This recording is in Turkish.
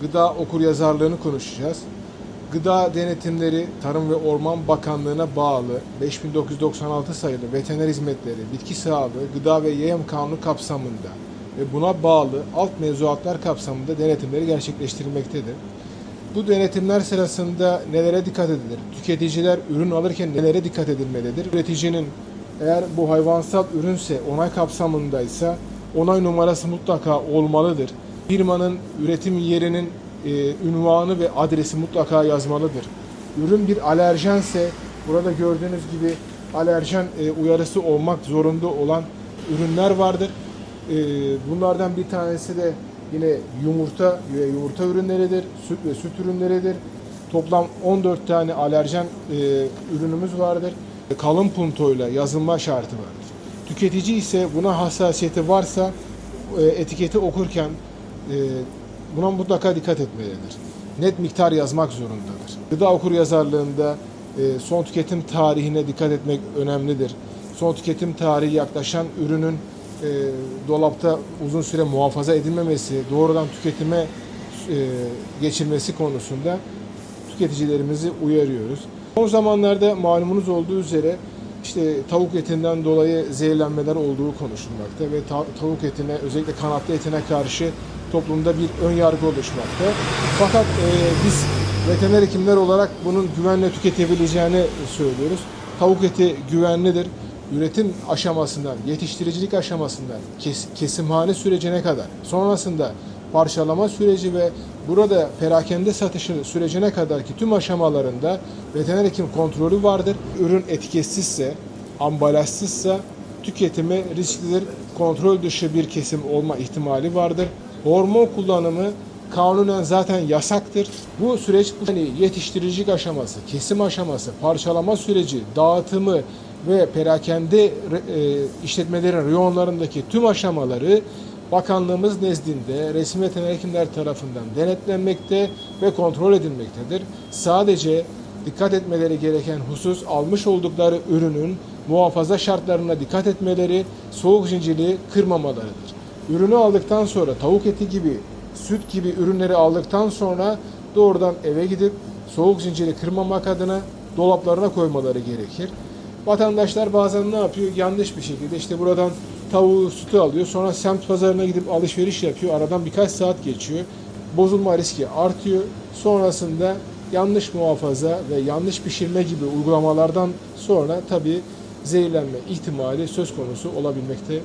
gıda okuryazarlığını konuşacağız. Gıda denetimleri Tarım ve Orman Bakanlığı'na bağlı 5996 sayılı veteriner hizmetleri, bitki sağlığı, gıda ve yayım kanunu kapsamında ve buna bağlı alt mevzuatlar kapsamında denetimleri gerçekleştirilmektedir. Bu denetimler sırasında nelere dikkat edilir? Tüketiciler ürün alırken nelere dikkat edilmelidir? Üreticinin eğer bu hayvansal ürünse onay kapsamındaysa onay numarası mutlaka olmalıdır. Firmanın üretim yerinin e, ünvanı ve adresi mutlaka yazmalıdır. Ürün bir alerjense burada gördüğünüz gibi alerjen e, uyarısı olmak zorunda olan ürünler vardır. E, bunlardan bir tanesi de yine yumurta ve yumurta ürünleridir, süt ve süt ürünleridir. Toplam 14 tane alerjen e, ürünümüz vardır. Kalın puntoyla yazılma şartı vardır. Tüketici ise buna hassasiyeti varsa e, etiketi okurken e, buna mutlaka dikkat etmelidir. Net miktar yazmak zorundadır. Gıda okur yazarlığında e, son tüketim tarihine dikkat etmek önemlidir. Son tüketim tarihi yaklaşan ürünün e, dolapta uzun süre muhafaza edilmemesi, doğrudan tüketime e, geçilmesi konusunda tüketicilerimizi uyarıyoruz. Son zamanlarda malumunuz olduğu üzere işte tavuk etinden dolayı zehirlenmeler olduğu konuşulmakta ve ta- tavuk etine özellikle kanatlı etine karşı toplumda bir ön yargı oluşmakta. Fakat e, biz veteriner hekimler olarak bunun güvenle tüketebileceğini söylüyoruz. Tavuk eti güvenlidir. Üretim aşamasından, yetiştiricilik aşamasından, kes, kesimhane sürecine kadar, sonrasında parçalama süreci ve burada perakende satışı sürecine kadar ki tüm aşamalarında veteriner hekim kontrolü vardır. Ürün etiketsizse, ambalajsızsa tüketimi risklidir. Kontrol dışı bir kesim olma ihtimali vardır. Hormon kullanımı kanunen zaten yasaktır. Bu süreç hani yetiştiricilik aşaması, kesim aşaması, parçalama süreci, dağıtımı ve perakende e, işletmelerin reyonlarındaki tüm aşamaları Bakanlığımız nezdinde resmi hekimler tarafından denetlenmekte ve kontrol edilmektedir. Sadece dikkat etmeleri gereken husus almış oldukları ürünün muhafaza şartlarına dikkat etmeleri, soğuk zinciri kırmamalarıdır. Ürünü aldıktan sonra tavuk eti gibi, süt gibi ürünleri aldıktan sonra doğrudan eve gidip soğuk zinciri kırmamak adına dolaplarına koymaları gerekir. Vatandaşlar bazen ne yapıyor? Yanlış bir şekilde işte buradan tavuğu sütü alıyor. Sonra semt pazarına gidip alışveriş yapıyor. Aradan birkaç saat geçiyor. Bozulma riski artıyor. Sonrasında yanlış muhafaza ve yanlış pişirme gibi uygulamalardan sonra tabii zehirlenme ihtimali söz konusu olabilmekte.